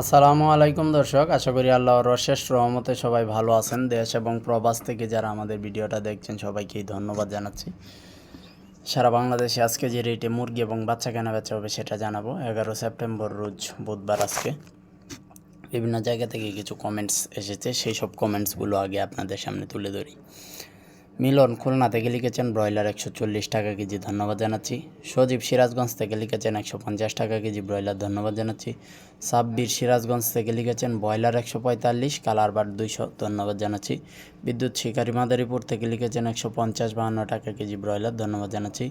আসসালামু আলাইকুম দর্শক, আশা করি আল্লাহর অশেষ রহমতে সবাই ভালো আছেন। দেশ এবং প্রবাস থেকে যারা আমাদের ভিডিওটা দেখছেন, সবাইকেই ধন্যবাদ জানাচ্ছি। সারা বাংলাদেশে আজকে যে রেটে মুরগি এবং বাচ্চা কেনা বেচা হবে সেটা জানাব। এগারো সেপ্টেম্বর রোজ বুধবার আজকে। বিভিন্ন জায়গা থেকে কিছু কমেন্টস এসেছে। সেই সব কমেন্টসগুলো আগে আপনাদের সামনে তুলে ধরি। মিলন খুলনা থেকে লিখেছেন ব্রয়লার একশো চল্লিশ টাকা কেজি ধন্যবাদ জানাচ্ছি। সজীব সিরাজগঞ্জ থেকে লিখেছেন একশো পঞ্চাশ টাকা কেজি ব্রয়লার ধন্যবাদ জানাচ্ছি। সাব্বির সিরাজগঞ্জ থেকে লিখেছেন ব্রয়লার একশো পঁয়তাল্লিশ, কালার বার দুইশো ধন্যবাদ জানাচ্ছি। বিদ্যুৎ শিকারী মাদারীপুর থেকে লিখেছেন একশো পঞ্চাশ বাহান্ন টাকা কেজি ব্রয়লার ধন্যবাদ জানাচ্ছি।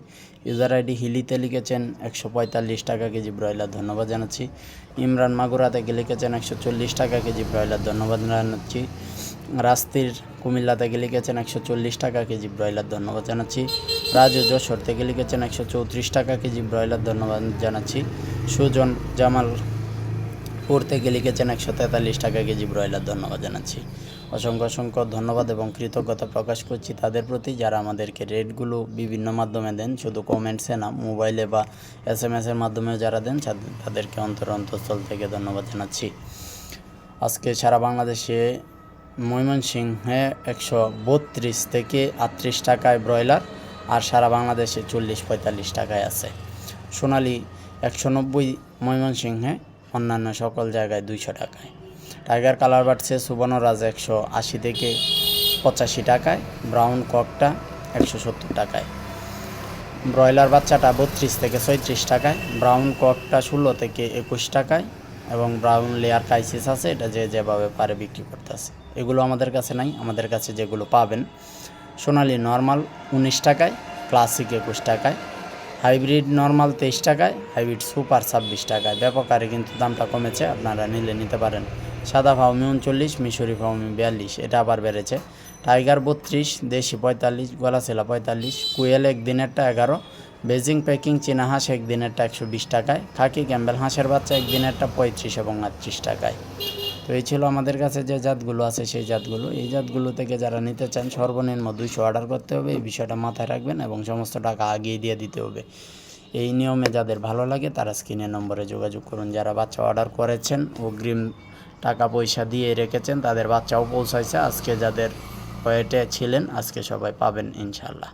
ইউজার আইডি হিলিতে লিখেছেন একশো পঁয়তাল্লিশ টাকা কেজি ব্রয়লার ধন্যবাদ জানাচ্ছি। ইমরান মাগুরা থেকে লিখেছেন একশো চল্লিশ টাকা কেজি ব্রয়লার ধন্যবাদ জানাচ্ছি। রাস্তির কুমিল্লা থেকে লিখেছেন একশো চল্লিশ টাকা কেজি ব্রয়লার ধন্যবাদ জানাচ্ছি। রাজু যশোর থেকে লিখেছেন একশো চৌত্রিশ টাকা কেজি ব্রয়লার ধন্যবাদ জানাচ্ছি। সুজন জামালপুর থেকে লিখেছেন একশো তেতাল্লিশ টাকা কেজি ব্রয়লার ধন্যবাদ জানাচ্ছি। অসংখ্য অসংখ্য ধন্যবাদ এবং কৃতজ্ঞতা প্রকাশ করছি তাদের প্রতি। যারা আমাদেরকে রেটগুলো বিভিন্ন মাধ্যমে দেন, শুধু কমেন্টসে না, মোবাইলে বা এস এম এসের মাধ্যমেও যারা দেন তাদেরকে অন্তর অন্তঃস্থল থেকে ধন্যবাদ জানাচ্ছি। আজকে সারা বাংলাদেশে ময়মনসিংহে একশো বত্রিশ থেকে আটত্রিশ টাকায় ব্রয়লার আর সারা বাংলাদেশে চল্লিশ পঁয়তাল্লিশ টাকায় আছে। সোনালি একশো নব্বই, ময়মনসিংহে অন্যান্য সকল জায়গায় দুইশো টাকায়। টাইগার কালার বাড়ছে সুবর্ণরাজ একশো আশি থেকে পঁচাশি টাকায়, ব্রাউন ককটা একশো সত্তর টাকায়। ব্রয়লার বাচ্চাটা বত্রিশ থেকে ছয়ত্রিশ টাকায়, ব্রাউন ককটা ষোলো থেকে একুশ টাকায় এবং ব্রাউন লেয়ার কাইসিস আছে, এটা যে যেভাবে পারে বিক্রি করতেছে। এগুলো আমাদের কাছে নাই, আমাদের কাছে যেগুলো পাবেন, সোনালি নর্মাল উনিশ টাকায় ক্লাসিক একুশ টাকায় হাইব্রিড নর্মাল তেইশ টাকায় হাইব্রিড সুপার ছাব্বিশ টাকায়। ব্যাপক আরে কিন্তু দামটা কমেছে, আপনারা নিলে নিতে পারেন। সাদা ফাউমি উনচল্লিশ মিশরি ফাউমি বিয়াল্লিশ, এটা আবার বেড়েছে। টাইগার বত্রিশ, দেশি পঁয়তাল্লিশ গলাছেলা পঁয়তাল্লিশ কুয়েল একদিনেরটা এগারো বেজিং প্যাকিং চীনা হাঁস একদিনেরটা একশো বিশ টাকায়, খাকি ক্যাম্বেল হাঁসের বাচ্চা একদিনেরটা পঁয়ত্রিশ এবং আটত্রিশ টাকায়। তো এই ছিল আমাদের কাছে যে জাতগুলো আছে সেই জাতগুলো। এই জাতগুলো থেকে যারা নিতে চান, সর্বনিম্ন দুইশো অর্ডার করতে হবে। এই বিষয়টা মাথায় রাখবেন এবং সমস্ত টাকা আগিয়ে দিয়ে দিতে হবে। এই নিয়মে যাদের ভালো লাগে, তারা স্ক্রিনের নম্বরে যোগাযোগ করুন। যারা বাচ্চা অর্ডার করেছেন, অগ্রিম টাকা পয়সা দিয়ে রেখেছেন, তাদের বাচ্চাও পৌঁছাইছে। আজকে যাদের ওয়েটে ছিলেন, আজকে সবাই পাবেন ইনশাল্লাহ